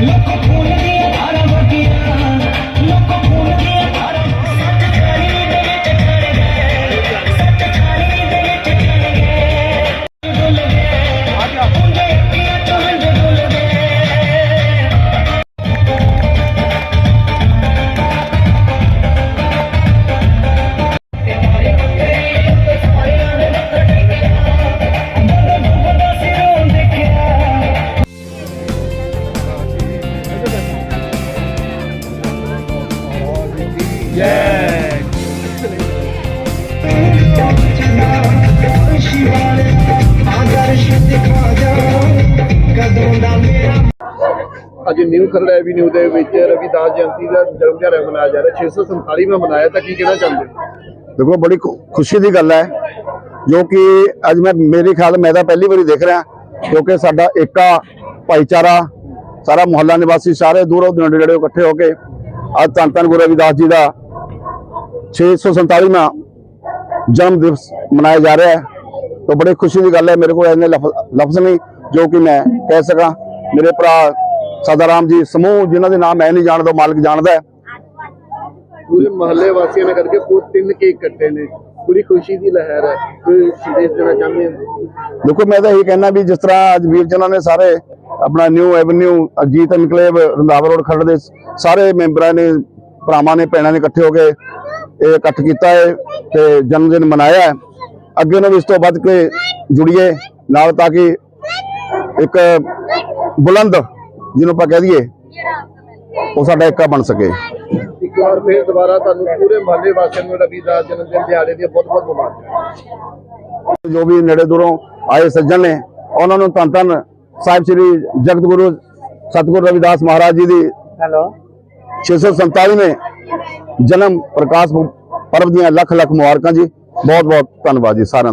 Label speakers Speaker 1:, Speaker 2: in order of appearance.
Speaker 1: Look ਅੱਜ new Kharar avenue ਦੇ ਵਿੱਚ ਰਵਿਦਾਸ ਜਯੰਤੀ ਦਾ ਜਨਮ ਦਿਹਾੜਾ ਮਨਾਇਆ ਜਾ ਰਿਹਾ। 647ਵਾਂ ਮਨਾਇਆ, ਤਾਂ ਕੀ ਕਹਿਣਾ ਚਾਹੁੰਦੇ
Speaker 2: ਦੇਖੋ, ਬੜੀ ਖੁਸ਼ੀ ਦੀ ਗੱਲ ਹੈ, ਜੋ ਕਿ ਅੱਜ ਮੈਂ, ਮੇਰੇ ਖਿਆਲ ਮੈਂ ਤਾਂ ਪਹਿਲੀ ਵਾਰੀ ਦੇਖ ਰਿਹਾ, ਕਿਉਂਕਿ ਸਾਡਾ ਏਕਾ ਭਾਈਚਾਰਾ, ਸਾਰਾ ਮੁਹੱਲਾ ਨਿਵਾਸੀ ਸਾਰੇ ਦੂਰੋਂ ਨੇੜੇ ਨੇੜੇ ਇਕੱਠੇ ਹੋ ਕੇ ਅੱਜ ਧੰਨ ਧੰਨ ਗੁਰੂ ਰਵਿਦਾਸ ਜੀ ਦਾ 647ਵਾਂ ਜਨਮ ਦਿਵਸ ਮਨਾਇਆ ਜਾ ਰਿਹਾ ਹੈ। ਤਾਂ ਬੜੀ ਖੁਸ਼ੀ ਦੀ ਗੱਲ ਹੈ ਮੇਰੇ ਕੋਲ ਇੰਨੇ ਲਫ਼- ਲਫ਼ਜ਼ ਨਹੀਂ ਜੋ ਕਿ ਮੈਂ ਕਹਿ ਸਕਾਂ। ਮੇਰੇ ਭਰਾ ਸਦਾਰਾਮ ਜੀ ਸਮੂਹ ਜਿਨ੍ਹਾਂ ਦੇ ਨਾਮ ਮੈਂ ਨਹੀਂ ਜਾਣਦਾ ਮਾਲਕ ਜਾਣਦਾ ਹੈ।
Speaker 1: ਪੂਰੇ ਮਹੱਲੇ ਵਾਸੀਆਂ ਨੇ ਕਰਕੇ ਪੂਰੇ ਤਿੰਨ ਕੇਕ ਕੱਟੇ ਨੇ। ਪੂਰੀ ਖੁਸ਼ੀ ਦੀ ਲਹਿਰ ਹੈ। ਕੋਈ ਸੰਦੇਸ਼ ਦੇਣਾ ਚਾਹੁੰਦੇ ਹੋ?
Speaker 2: ਦੇਖੋ ਮੈਂ ਤਾਂ ਇਹੀ ਕਹਿਣਾ ਵੀ ਜਿਸ ਤਰ੍ਹਾਂ ਅੱਜ ਵੀਰ ਜਨਾਂ ਨੇ ਸਾਰੇ ਆਪਣਾ new avenue Ajit enclave Randhawa road Kharar ਦੇ ਸਾਰੇ ਮੈਂਬਰਾਂ ਨੇ ਭਰਾਵਾਂ ਨੇ ਭੈਣਾਂ ਨੇ ਇਕੱਠੇ ਹੋ ਕੇ ਇਹ ਇਕੱਠ ਕੀਤਾ ਹੈ ਤੇ ਜਨਮ ਦਿਨ ਮਨਾਇਆ ਹੈ। ਅੱਗੇ ਨੂੰ ਵੀ ਇਸ ਤੋਂ ਵੱਧ ਕੇ ਜੁੜੀਏ ਨਾਲ ਤਾਂ ਕਿ ਇੱਕ ਬੁਲੰਦ ਜਿਹਨੂੰ ਆਪਾਂ ਕਹਿ ਦਈਏ ਉਹ ਸਾਡਾ ਇੱਕਾ ਬਣ ਸਕੇ।
Speaker 1: ਇੱਕ ਵਾਰ ਫਿਰ ਦੁਬਾਰਾ ਤੁਹਾਨੂੰ ਪੂਰੇ ਮਹੱਲੇ ਵਾਸੀਆਂ ਨੂੰ ਰਵਿਦਾਸ ਜਨਮ ਦਿਨ ਦਿਹਾੜੇ ਦੀਆਂ ਬਹੁਤ ਬਹੁਤ ਮੁਬਾਰਕਾਂ।
Speaker 2: ਜੋ ਵੀ ਨੇੜੇ ਦੂਰੋਂ ਆਏ ਸੱਜਣ ਨੇ ਉਹਨਾਂ ਨੂੰ ਧੰਨ ਧੰਨ ਸਾਹਿਬ ਸ੍ਰੀ ਜਗਤ ਗੁਰੂ ਸਤਿਗੁਰੂ ਰਵਿਦਾਸ ਮਹਾਰਾਜ ਜੀ ਦੀ
Speaker 1: ਹੈਲੋ।
Speaker 2: 647ਵੇਂ ਜਨਮ ਪ੍ਰਕਾਸ਼ ਪਰਵ ਦੀਆਂ ਲੱਖ ਲੱਖ ਮੁਬਾਰਕਾਂ ਜੀ ਬਹੁਤ ਬਹੁਤ ਧੰਨਵਾਦ ਜੀ ਸਾਰਿਆਂ ਦਾ।